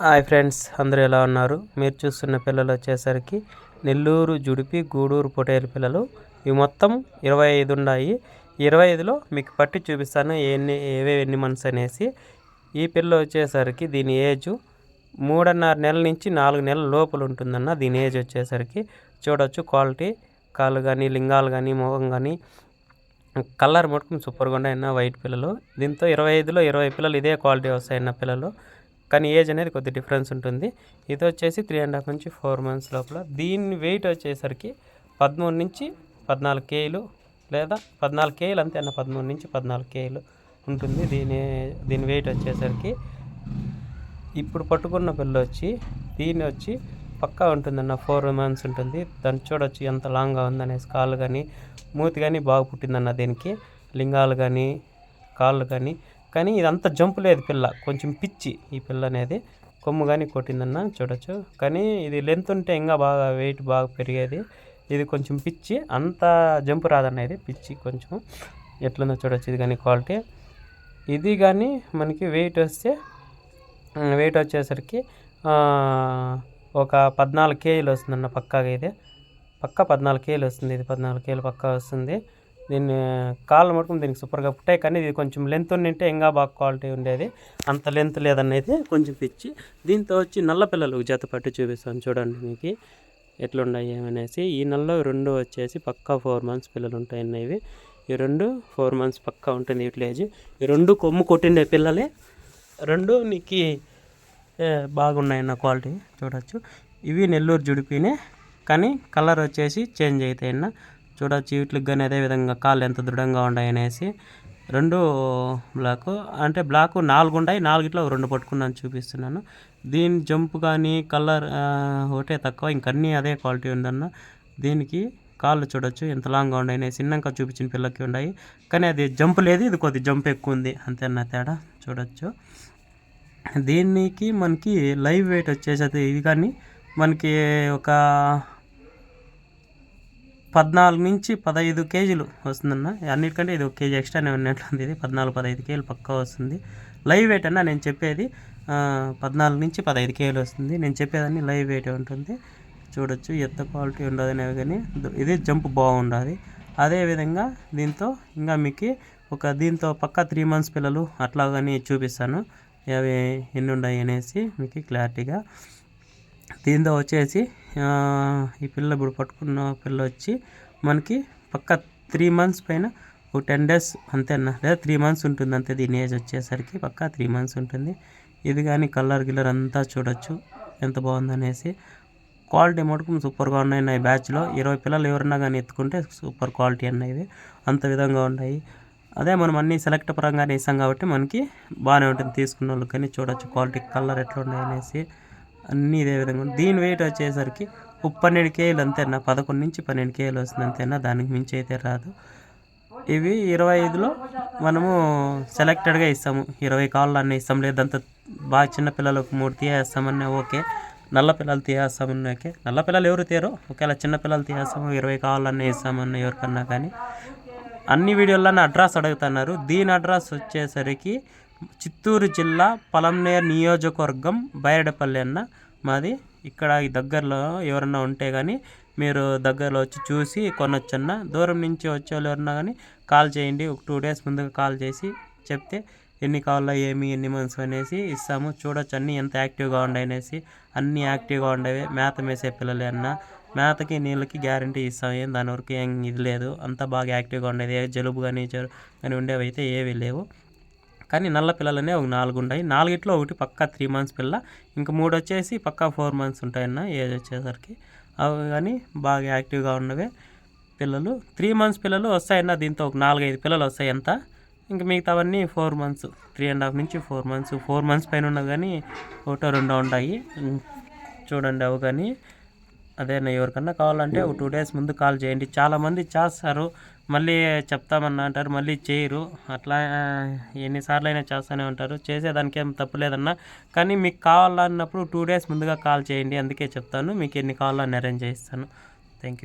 Hi friends అందరూ ఎలా ఉన్నారు? మీరు చూస్తున్న పిల్లలు వచ్చేసరికి నెల్లూరు జుడిపి గూడూరు పొటేలు పిల్లలు. ఇవి మొత్తం ఇరవై ఐదు ఉన్నాయి. ఇరవై ఐదులో మీకు పట్టి చూపిస్తాను ఎన్ని ఏవే ఎన్ని మంత్స్ అనేసి. ఈ పిల్ల వచ్చేసరికి దీని ఏజ్ మూడున్నర నెలల నుంచి నాలుగు నెలల లోపల ఉంటుందన్న దీని ఏజ్ వచ్చేసరికి. చూడొచ్చు క్వాలిటీ కాళ్ళు కానీ లింగాలు కానీ ముఖం కానీ కలర్ మటుకు సూపర్గా ఉన్నాయన్న వైట్ పిల్లలు. దీంతో ఇరవై ఐదులో ఇరవై పిల్లలు ఇదే క్వాలిటీ వస్తాయన్న పిల్లలు. కానీ ఏజ్ అనేది కొద్ది డిఫరెన్స్ ఉంటుంది. ఇది వచ్చేసి త్రీ అండ్ హాఫ్ నుంచి ఫోర్ మంత్స్ లోపల. దీని వెయిట్ వచ్చేసరికి పదమూడు నుంచి పద్నాలుగు కేలు లేదా పద్నాలుగు కేలు అంతే అన్న పదమూడు నుంచి పద్నాలుగు కేలు ఉంటుంది దీని దీని వెయిట్ వచ్చేసరికి. ఇప్పుడు పట్టుకున్న పిల్ల వచ్చి దీని వచ్చి పక్కా ఉంటుందన్న ఫోర్ మంత్స్ ఉంటుంది. దాన్ని చూడొచ్చు ఎంత లాంగ్గా ఉందనేసి. కాళ్ళు కానీ మూతి కానీ బాగా పుట్టిందన్న దీనికి. లింగాలు కానీ కాళ్ళు కానీ కానీ ఇదంతా జంపు లేదు పిల్ల. కొంచెం పిచ్చి ఈ పిల్ల అనేది. కొమ్ము కానీ కొట్టిందన్న చూడొచ్చు. కానీ ఇది లెంత్ ఉంటే ఇంకా బాగా వెయిట్ బాగా పెరిగేది. ఇది కొంచెం పిచ్చి. అంత జంపు రాదన్న ఇది పిచ్చి కొంచెం. ఎట్లుందో చూడొచ్చు ఇది కానీ క్వాలిటీ ఇది కానీ మనకి వెయిట్ వస్తే వెయిట్ వచ్చేసరికి ఒక పద్నాలుగు కేజీలు వస్తుందన్న పక్కాగా ఇది. పక్క పద్నాలుగు కేజీలు వస్తుంది. ఇది పద్నాలుగు కేజీలు పక్కా వస్తుంది. దీన్ని కాళ్ళు మటుకు దీనికి సూపర్గా పుట్టాయి. కానీ ఇది కొంచెం లెంత్ ఉండింటే ఇంకా బాగా క్వాలిటీ ఉండేది. అంత లెంత్ లేదన్నైతే కొంచెం పిచ్చి. దీంతో వచ్చి నల్ల పిల్లలు జత పట్టి చూపిస్తాను చూడండి మీకు. ఎట్లున్నాయి ఏమనేసి. ఈ నెలలో రెండు వచ్చేసి పక్కా ఫోర్ మంత్స్ పిల్లలు ఉంటాయి ఇవి. ఈ రెండు ఫోర్ మంత్స్ పక్కా ఉంటుంది యూటిలేజ్ ఈ రెండు కొమ్ము కొట్టిండే పిల్లలే. రెండు నీకు బాగున్నాయన్న క్వాలిటీ చూడవచ్చు ఇవి నెల్లూరు జుడిపినే. కానీ కలర్ వచ్చేసి చేంజ్ అవుతాయన్న చూడవచ్చు వీటికి కానీ అదేవిధంగా కాళ్ళు ఎంత దృఢంగా ఉన్నాయనేసి రెండు బ్లాక్ అంటే బ్లాక్ నాలుగు ఉన్నాయి నాలుగిట్లో రెండు పట్టుకున్నాను చూపిస్తున్నాను. దీని జంప్ కానీ కలర్ ఒకటే తక్కువ ఇంకన్నీ అదే క్వాలిటీ ఉందన్న. దీనికి కాళ్ళు చూడొచ్చు ఎంత లాంగ్గా ఉన్నాయి చిన్నగా చూపించిన పిల్లకి ఉన్నాయి. కానీ అది జంప్ లేదు ఇది కొద్ది జంప్ ఎక్కువ ఉంది అంతేనా తేడా? చూడొచ్చు. దీనికి మనకి లైవ్ వెయిట్ వచ్చేసి ఇది కానీ మనకి ఒక పద్నాలుగు నుంచి పదహైదు కేజీలు వస్తుందన్న. అన్నిటికంటే ఇది ఒక కేజీ ఎక్స్ట్రానే ఉన్నట్లుంది. ఇది పద్నాలుగు పదహైదు కేజీలు పక్కా వస్తుంది. లైవ్ వెయిట్ అన్న నేను చెప్పేది పద్నాలుగు నుంచి పదహైదు కేజీలు వస్తుంది. నేను చెప్పేదాన్ని లైవ్ వెయిట్ ఉంటుంది. చూడొచ్చు ఎంత క్వాలిటీ ఉండదు అనేవి కానీ ఇది జంప్ బాగుండాలి. అదేవిధంగా దీంతో ఇంకా మీకు ఒక దీంతో పక్క త్రీ మంత్స్ పిల్లలు అట్లా కానీ చూపిస్తాను. అవి ఎన్ని ఉన్నాయి అనేసి మీకు క్లారిటీగా. దీంతో వచ్చేసి ఈ పిల్ల ఇప్పుడు పట్టుకున్న పిల్ల వచ్చి మనకి పక్క త్రీ మంత్స్ పైన ఒక టెన్ డేస్ అంతేనా? లేదా త్రీ మంత్స్ ఉంటుంది అంతే దీని ఏజ్ వచ్చేసరికి పక్క త్రీ మంత్స్ ఉంటుంది. ఇది కానీ కలర్ గిల్లర్ అంతా చూడొచ్చు ఎంత బాగుందనేసి. క్వాలిటీ మటుకు సూపర్గా ఉన్నాయి నా బ్యాచ్లో ఇరవై పిల్లలు ఎవరన్నా కానీ ఎత్తుకుంటే సూపర్ క్వాలిటీ అన్నవి అంత విధంగా ఉన్నాయి. అదే మనం అన్ని సెలెక్ట్ పరంగానే ఇస్తాం కాబట్టి మనకి బాగానే ఉంటుంది. తీసుకున్న వాళ్ళు కానీ చూడొచ్చు క్వాలిటీ కలర్ ఎట్లా ఉన్నాయి అనేసి అన్నీ ఇదే విధంగా దీని వెయిట్ వచ్చేసరికి పన్నెండు కేజీలు అంతేనా? పదకొండు నుంచి పన్నెండు కేజీలు వస్తుంది అంతేనా? దానికి మించి అయితే రాదు. ఇవి ఇరవై ఐదులో మనము సెలెక్టెడ్గా ఇస్తాము. ఇరవై కాళ్ళు అన్నీ ఇస్తాం. లేదంతా బాగా చిన్న పిల్లలకు మూడు తీయేస్తామన్నా ఓకే. నల్ల పిల్లలు తీయేస్తామన్నా ఓకే. నల్ల పిల్లలు ఎవరు తీయరు? ఒకవేళ చిన్న పిల్లలు తీయేస్తాము ఇరవై కావాలన్నా ఇస్తామన్నా ఎవరికన్నా కానీ. అన్ని వీడియోల్లోనే అడ్రస్ అడుగుతున్నారు. దీని అడ్రస్ వచ్చేసరికి చిత్తూరు జిల్లా పలంనేర్ నియోజకవర్గం బైరడపల్లి అన్న. మాది ఇక్కడ ఈ దగ్గరలో ఎవరన్నా ఉంటే కానీ మీరు దగ్గరలో వచ్చి చూసి కొనొచ్చన్న. దూరం నుంచి వచ్చే వాళ్ళు ఎవరన్నా కానీ కాల్ చేయండి. ఒక టూ డేస్ ముందుగా కాల్ చేసి చెప్తే ఎన్ని కావాలో ఏమి ఎన్ని మంత్స్ అనేసి ఇస్తాము. చూడొచ్చు అన్నీ ఎంత యాక్టివ్గా అనేసి. అన్నీ యాక్టివ్గా ఉండేవి. మేత మేసే పిల్లలే అన్న. మేతకి నీళ్ళకి గ్యారంటీ ఇస్తాం. ఏం దాని వరకు ఏం ఇది లేదు. అంతా బాగా యాక్టివ్గా ఉండేది. జలుబు కానీ జ్వరం కానీ ఉండేవి అయితే ఏవి లేవు. కానీ నల్ల పిల్లలనే ఒక నాలుగు ఉన్నాయి నాలుగిట్లో ఒకటి పక్కా త్రీ మంత్స్ పిల్ల. ఇంకా మూడు వచ్చేసి పక్కా ఫోర్ మంత్స్ ఉంటాయన్న ఏజ్ వచ్చేసరికి. అవి కానీ బాగా యాక్టివ్గా ఉన్నవే పిల్లలు. త్రీ మంత్స్ పిల్లలు వస్తాయన్న దీంతో ఒక నాలుగైదు పిల్లలు వస్తాయి ఎంత ఇంకా మిగతావన్నీ four months three and half నుంచి ఫోర్ మంత్స్ ఫోర్ మంత్స్ పైన ఉన్నవి కానీ ఒకటో రెండో ఉంటాయి. చూడండి అవి కానీ. అదే ఎవరికన్నా కావాలంటే ఒక టూ డేస్ ముందు కాల్ చేయండి. చాలామంది చేస్తారు మళ్ళీ చెప్తామన్నా అంటారు మళ్ళీ చేయరు. అట్లా ఎన్నిసార్లు అయినా చేస్తూనే ఉంటారు. చేసేదానికి ఏం తప్పులేదన్నా కానీ మీకు కావాలన్నప్పుడు టూ డేస్ ముందుగా కాల్ చేయండి. అందుకే చెప్తాను మీకు ఎన్ని కావాలో అరేంజ్ చేస్తాను థ్యాంక్ యూ